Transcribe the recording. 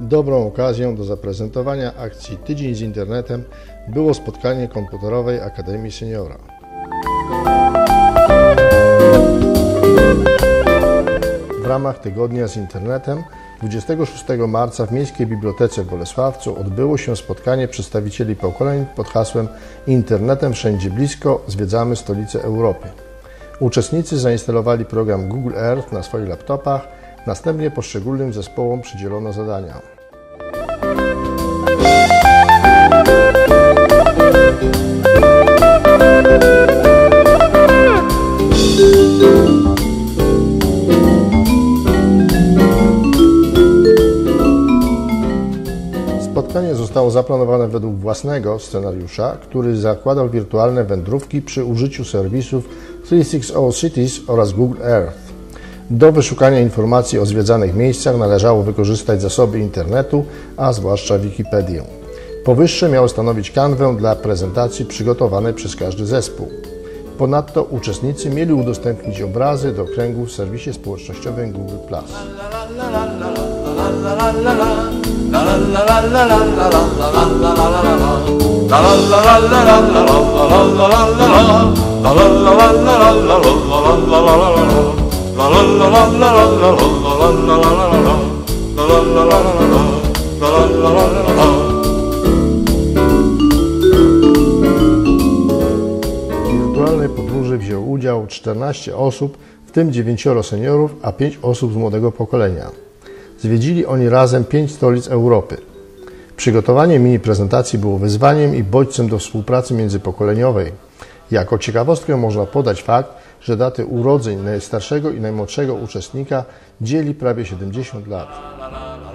Dobrą okazją do zaprezentowania akcji Tydzień z Internetem było spotkanie komputerowej Akademii Seniora. W ramach Tygodnia z Internetem 26 marca w Miejskiej Bibliotece w Bolesławcu odbyło się spotkanie przedstawicieli pokoleń pod hasłem Internetem wszędzie blisko zwiedzamy stolicę Europy. Uczestnicy zainstalowali program Google Earth na swoich laptopach, następnie poszczególnym zespołom przydzielono zadania. Spotkanie zostało zaplanowane według własnego scenariusza, który zakładał wirtualne wędrówki przy użyciu serwisów 360 Cities oraz Google Earth. Do wyszukania informacji o zwiedzanych miejscach należało wykorzystać zasoby internetu, a zwłaszcza Wikipedię. Powyższe miało stanowić kanwę dla prezentacji przygotowanej przez każdy zespół. Ponadto uczestnicy mieli udostępnić obrazy do kręgu w serwisie społecznościowym Google+. W wirtualnej podróży wzięło udział 14 osób, w tym 9 seniorów, a 5 osób z młodego pokolenia. Zwiedzili oni razem 5 stolic Europy. Przygotowanie mini prezentacji było wyzwaniem i bodźcem do współpracy międzypokoleniowej. Jako ciekawostkę można podać fakt, że daty urodzeń najstarszego i najmłodszego uczestnika dzieli prawie 70 lat. la